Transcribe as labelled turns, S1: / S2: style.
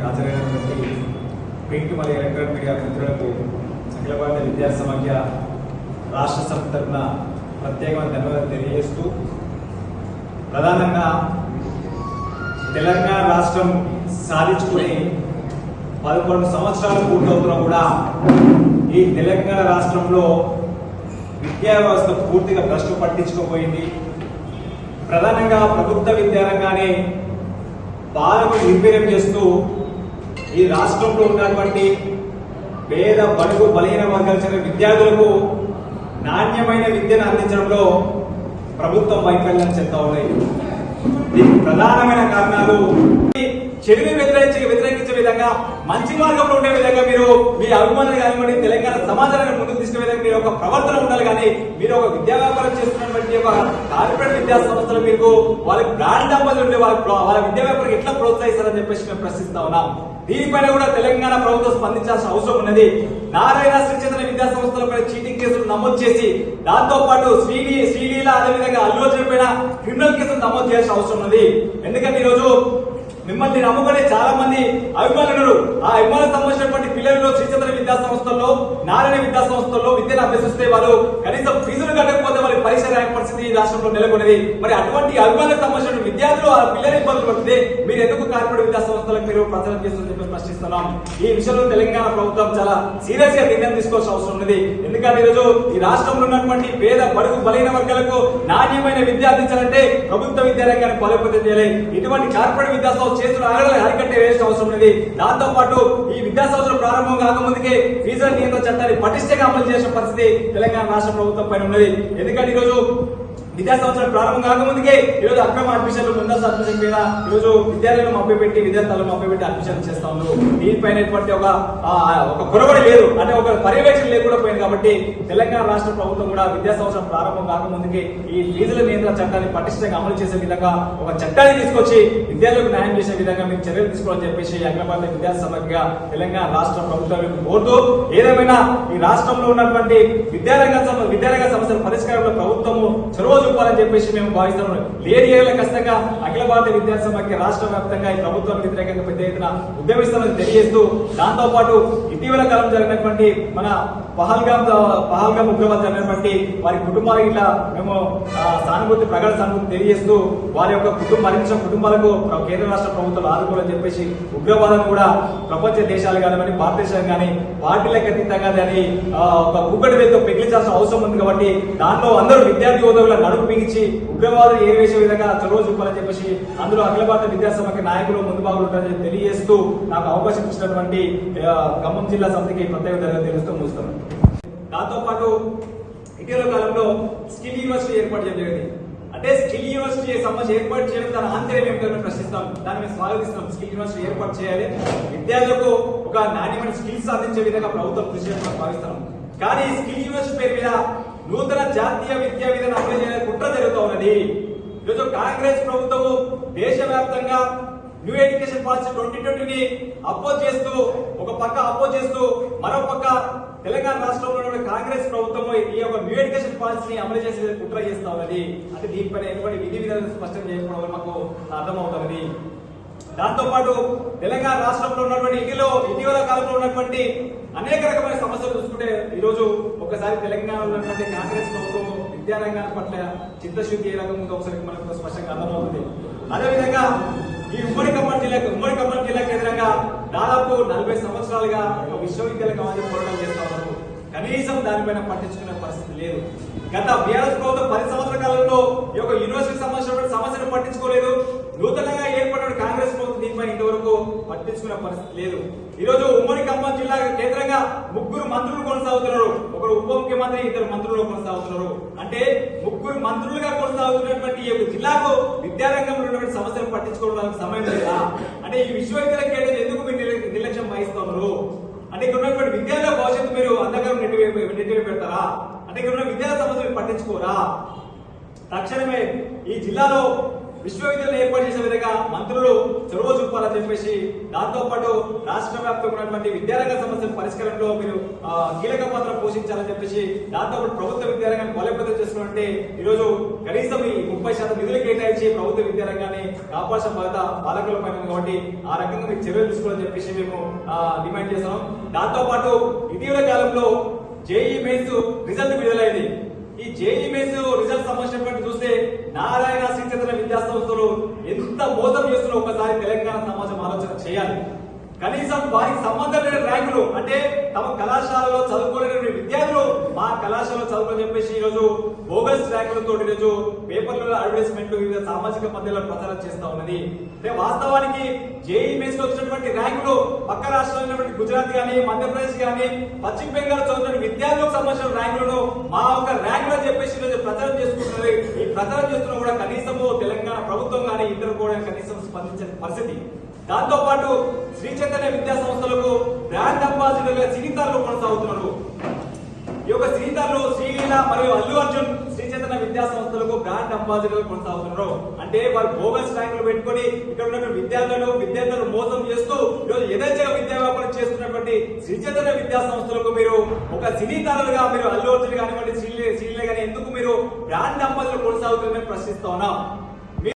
S1: హాజరైన హాజరైనటువంటి ప్రింట్ మరియు ఎలక్ట్రానిక్ మీడియా మిత్రులకు అఖిల భారత విద్యా సమాఖ్య రాష్ట్ర సభ తరఫున ప్రత్యేకమైన ధన్యవాదాలు తెలియజేస్తూ ప్రధానంగా తెలంగాణ రాష్ట్రం సాధించుకుని పదకొండు సంవత్సరాలు పూర్తవుతున్నా కూడా ఈ తెలంగాణ రాష్ట్రంలో విద్యా వ్యవస్థ పూర్తిగా భ్రష్టు పట్టించుకోపోయింది ప్రధానంగా ప్రభుత్వ విద్యారంగాన్ని పాలకులు నిర్వీర్యం చేస్తూ ఈ రాష్ట్రంలో ఉన్నటువంటి పేద బడుగు బలహీన వర్గాలు చెందిన విద్యార్థులకు నాణ్యమైన విద్యను అందించడంలో ప్రభుత్వం వైఫల్యం చెందుతా ఉన్నాయి. దీనికి ప్రధానమైన కారణాలు చెడుని వ్యతిరేకించే వ్యతిరేకించే విధంగా మంచి మార్గంలో ఉండే విధంగా మీరు మీ అభిమానులు కానివ్వండి తెలంగాణ సమాజాన్ని ముందుకు తీసుకునే విధంగా మీరు ఒక ప్రవర్తన ఉండాలి. కానీ మీరు ఒక విద్యా వ్యాపారం చేస్తున్నటువంటి ఒక కార్పొరేట్ విద్యా సంస్థలు మీకు వాళ్ళకి బ్రాండ్ అంబాసిడర్ ఉండే వాళ్ళ వాళ్ళ విద్యా వ్యాపారం ఎట్లా ప్రోత్సహిస్తారని చెప్పేసి మేము ప్రశ్నిస్తా ఉన్నాం. దీనిపైన కూడా తెలంగాణ ప్రభుత్వం స్పందించాల్సిన అవసరం ఉన్నది. నారాయణ శ్రీచంద్ర విద్యా సంస్థలపై చీటింగ్ కేసులు నమోదు చేసి దాంతో పాటు శ్రీని శ్రీలీల అదేవిధంగా అల్లు అర్జున్ పైన క్రిమినల్ కేసులు నమోదు చేయాల్సిన అవసరం ఉన్నది. ఎందుకంటే ఈరోజు మిమ్మల్ని నమ్ముకునే చాలా మంది అభిమానులు ఆ అభిమానులకు సంబంధించినటువంటి పిల్లలు శ్రీచంద్ర విద్యా సంస్థల్లో నారాయణ విద్యా సంస్థల్లో విద్యను అభ్యసిస్తే వాళ్ళు కనీసం ఫీజులు కట్టకపోతే వాళ్ళకి పరీక్ష రాయని పరిస్థితి ఈ రాష్ట్రంలో నెలకొన్నది. మరి అటువంటి అభిమానులకు సంబంధించిన విద్యార్థులు ఆ పిల్లల ఇబ్బందులు పడితే మీరు ఎందుకు కార్పొరేట్ విద్యా సంస్థలకు మీరు ప్రచారం చేస్తుందని చెప్పి ప్రశ్నిస్తున్నాం. ఈ విషయంలో తెలంగాణ ప్రభుత్వం చాలా సీరియస్గా నిర్ణయం తీసుకోవాల్సిన అవసరం ఉన్నది. ఎందుకంటే ఈరోజు ఈ రాష్ట్రంలో ఉన్నటువంటి పేద బడుగు బలైన వర్గాలకు నాణ్యమైన విద్య అందించాలంటే ప్రభుత్వ విద్యారంగాన్ని బలోపేతం చేయాలి. ఇటువంటి కార్పొరేట్ విద్యా సంస్థ చేతులు ఆగడం అరికట్టే వేసిన అవసరం ఉన్నది. దాంతో పాటు ఈ విద్యా సంవత్సరం ప్రారంభం కాకముందుకే ఫీజుల నియంత్రణ చట్టాన్ని పటిష్టంగా అమలు చేసిన పరిస్థితి తెలంగాణ రాష్ట్ర ప్రభుత్వం పైన ఉన్నది. ఎందుకంటే ఈరోజు విద్యా సంవత్సరం ప్రారంభం కాకముందుకే ఈరోజు అక్రమ అడ్మిషన్లు ముందస్తు అడ్మిషన్ మీద ఈరోజు విద్యాలయాలను మభ్యపెట్టి విద్యార్థులను మభ్యపెట్టి అడ్మిషన్ చేస్తా ఉన్నారు. దీనిపైన ఒక ఒక కొరబడి లేదు. అంటే ఒక పర్యవేక్షణ లేకుండా పోయింది కాబట్టి తెలంగాణ రాష్ట్ర ప్రభుత్వం కూడా విద్యా సంవత్సరం ప్రారంభం కాకముందుకే ఈ ఫీజుల నియంత్రణ చట్టాన్ని పటిష్టంగా అమలు చేసే విధంగా ఒక చట్టాన్ని తీసుకొచ్చి విద్యార్థులకు న్యాయం చేసే విధంగా మీరు చర్యలు తీసుకోవాలని చెప్పేసి అఖిల విద్యా సమాఖ్యగా తెలంగాణ రాష్ట్ర ప్రభుత్వం కోరుతూ ఏదేమైనా ఈ రాష్ట్రంలో ఉన్నటువంటి విద్యారంగ విద్యారంగ సమస్యల పరిష్కారంలో ప్రభుత్వము చొరవ చూపాలని చెప్పేసి మేము భావిస్తాము లేని ఏళ్ళ ఖచ్చితంగా అఖిల భారత విద్యా రాష్ట్ర వ్యాప్తంగా ఈ ప్రభుత్వం వ్యతిరేకంగా పెద్ద ఎత్తున ఉద్యమిస్తామని తెలియజేస్తూ దాంతో పాటు ఇటీవల కాలం జరిగినటువంటి మన పహల్గామ్ పహల్గామ్ ఉగ్రవాద జరిగినటువంటి వారి కుటుంబాలకు ఇట్లా మేము సానుభూతి ప్రగాఢ సానుభూతి తెలియజేస్తూ వారి యొక్క కుటుంబ మరించిన కుటుంబాలకు కేంద్ర రాష్ట్ర ప్రభుత్వాలు ఆదుకోవాలని చెప్పేసి ఉగ్రవాదం కూడా ప్రపంచ దేశాలు కానివ్వండి భారతదేశం కానీ పార్టీలకు అతీతంగా దాన్ని ఒక కుక్కడి వేలతో పెగిలించాల్సిన అవసరం ఉంది కాబట్టి దాంట్లో అందరూ విద్యార్థి యోధుల నడుపు బిగించి ఏ వేసే విధంగా చొరవ చూపాలని చెప్పేసి అందులో అఖిల భారత విద్యాసభకి నాయకులు ముందు భాగంలో ఉంటారని తెలియజేస్తూ నాకు అవకాశం ఇచ్చినటువంటి ఖమ్మం జిల్లా సమితికి ప్రత్యేక తెలుస్తూ ముగిస్తున్నాను. దాంతో పాటు ఇటీవల కాలంలో స్కిల్ యూనివర్సిటీ ఏర్పాటు చేయడం జరిగింది. అంటే స్కిల్ యూనివర్సిటీ సంబంధించి ఏర్పాటు చేయడం దాని ఆంతర్యం ఏమిటో ప్రశ్నిస్తాం. దాన్ని మేము స్వాగతిస్తాం స్కిల్ యూనివర్సిటీ ఏర్పాటు చేయాలి. విద్యార్థులకు ఒక నాణ్యమైన స్కిల్స్ సాధించే విధంగా ప్రభుత్వం కృషి చేయాలని భావిస్తున్నాం. కానీ స్కిల్ యూనివర్సిటీ పేరు మీద నూతన జాతీయ విద్యా విధానం అమలు చేయాలని కుట్ర జరుగుతూ ఉన్నది. ఈరోజు కాంగ్రెస్ ప్రభుత్వము దేశవ్యాప్తంగా న్యూ ఎడ్యుకేషన్ పాలసీ ట్వంటీ ట్వంటీని అపోజ్ చేస్తూ ఒక పక్క అపోజ్ చేస్తూ మరో పక్క తెలంగాణ రాష్ట్రంలో కాంగ్రెస్ ప్రభుత్వం ఈ యొక్క న్యూ ఎడ్యుకేషన్ పాలసీని అమలు చేసే కుట్ర చేస్తా ఉన్నది. అంటే దీనిపైన ఎటువంటి విధి విధానం స్పష్టం చేయకపోవడం మాకు అర్థమవుతున్నది దాంతో పాటు తెలంగాణ రాష్ట్రంలో ఉన్నటువంటి ఇటీలో ఇటీవల కాలంలో ఉన్నటువంటి అనేక రకమైన సమస్యలు చూసుకుంటే ఈరోజు ఒకసారి తెలంగాణలో ఉన్నటువంటి కాంగ్రెస్ ప్రభుత్వం విద్యారంగం పట్ల చిత్తశుద్ధి ఏ రకంగా ఉందో ఒకసారి మనకు స్పష్టంగా అర్థమవుతుంది. అదేవిధంగా ఈ ఉమ్మడి ఖమ్మం జిల్లాకు ఉమ్మడి ఖమ్మం జిల్లాకు ఎదురంగా దాదాపు నలభై సంవత్సరాలుగా ఒక విశ్వవిద్యాలయ కావాలి పోరాటం చేస్తా ఉన్నారు. కనీసం దానిపైన పట్టించుకునే పరిస్థితి లేదు. గత బీఆర్ఎస్ ప్రభుత్వం పది సంవత్సరాల కాలంలో ఈ యొక్క యూనివర్సిటీ సంబంధించిన సమస్యను పట్టించుకోలేదు. నూతనంగా ఏర్పడిన కాంగ్రెస్ ప్రభుత్వం దీనిపై ఇంతవరకు పట్టించుకునే పరిస్థితి లేదు. ఈ రోజు ఉమ్మడి ఖమ్మం జిల్లా కేంద్రంగా ముగ్గురు మంత్రులు కొనసాగుతున్నారు. ఒకరు ఉప ముఖ్యమంత్రి ఇద్దరు మంత్రులు కొనసాగుతున్నారు. అంటే ముగ్గురు మంత్రులుగా కొనసాగుతున్నటువంటి ఈ యొక్క జిల్లాకు విద్యారంగంలో ఉన్నటువంటి సమస్యలు పట్టించుకోవడానికి సమయం లేదా? అంటే ఈ విశ్వవిద్యాలయ కేంద్రం ఎందుకు మీరు నిర్లక్ష్యం వహిస్తున్నారు? అంటే ఇక్కడ ఉన్నటువంటి విద్యార్థుల భవిష్యత్తు మీరు అందరం నెట్టి నెట్టి పెడతారా అంటే ఇక్కడ ఉన్న విద్యార్థి సమస్యలు పట్టించుకోరా? తక్షణమే ఈ జిల్లాలో విశ్వవిద్యాలయం ఏర్పాటు చేసే విధంగా మంత్రులు చొరవ చూపాలని చెప్పేసి దాంతో పాటు రాష్ట్ర వ్యాప్తంగా ఉన్నటువంటి విద్యారంగ సమస్యల పరిష్కారంలో మీరు కీలక పాత్ర పోషించాలని చెప్పేసి దాంతో పాటు ప్రభుత్వ విద్యారంగాన్ని బలోపేతం చేసుకుంటే ఈరోజు కనీసం ఈ ముప్పై శాతం నిధులు కేటాయించి ప్రభుత్వ విద్యారంగాన్ని కాపాల్సిన బాధ్యత పాలకుల పైన కాబట్టి ఆ రకంగా మీరు చర్యలు తీసుకోవాలని చెప్పేసి మేము డిమాండ్ చేస్తున్నాం. దాంతో పాటు ఇటీవల కాలంలో జేఈ మెయిన్స్ రిజల్ట్ విడుదలైంది. ఈ జేఈ మెయిన్స్ రిజల్ట్ సంబంధించినటువంటి చూస్తే నారాయణ శ్రీచంద్ర విద్యా సంస్థలు ఎంత మోసం చేస్తున్నారో ఒకసారి తెలంగాణ సమాజం ఆలోచన చేయాలి. కనీసం వారికి సంబంధం లేని ర్యాంకులు అంటే తమ కళాశాలలో చదువుకోలేని విద్యార్థులు మా కళాశాలలో చదువుకొని చెప్పేసి ఈరోజు బోగస్ ర్యాంకులతో ఈరోజు పేపర్లలో అడ్వర్టైజ్మెంట్ వివిధ సామాజిక మధ్యలో ప్రచారం చేస్తా ఉన్నది. అంటే వాస్తవానికి జేఈ మెయిన్స్లో వచ్చినటువంటి ర్యాంకులు పక్క రాష్ట్రాల్లో ఉన్నటువంటి గుజరాత్ గానీ మధ్యప్రదేశ్ గానీ పశ్చిమ బెంగాల్ చదువుతున్న విద్యార్థులకు సంబంధించిన ర్యాంకులను మా ఒక ర్యాంక్ అని చెప్పేసి ఈరోజు ప్రచారం చేసుకుంటున్నారు. ఈ ప్రచారం చేస్తున్నా కూడా కనీసము తెలంగాణ ప్రభుత్వం కానీ ఇద్దరు కూడా కనీసం స్పందించని పరిస్థితి. దాంతో పాటు శ్రీ చైతన్య విద్యా సంస్థలకు బ్రాండ్ అంబాసిడర్గా సినీతారులు కొనసాగుతున్నారు. ఈ యొక్క సినీతారులు శ్రీలీల మరియు అల్లు అర్జున్ శ్రీ చైతన్య విద్యా సంస్థలకు బ్రాండ్ అంబాసిడర్ కొనసాగుతున్నారు. అంటే వారు బోగస్ ర్యాంకులు పెట్టుకొని ఇక్కడ ఉన్న విద్యార్థులను విద్యార్థులను మోసం చేస్తూ ఈరోజు యథేచ్ఛగా చేస్తున్నటువంటి శ్రీచైతన్య విద్యా సంస్థలకు మీరు ఒక సినీ తరలుగా మీరు అల్లు అర్జున్ కానివ్వండి శ్రీలే శ్రీలే కానీ ఎందుకు మీరు బ్రాండ్ అంబాసిడర్ కొనసాగుతుందని ప్రశ్నిస్తా ఉన్నాం.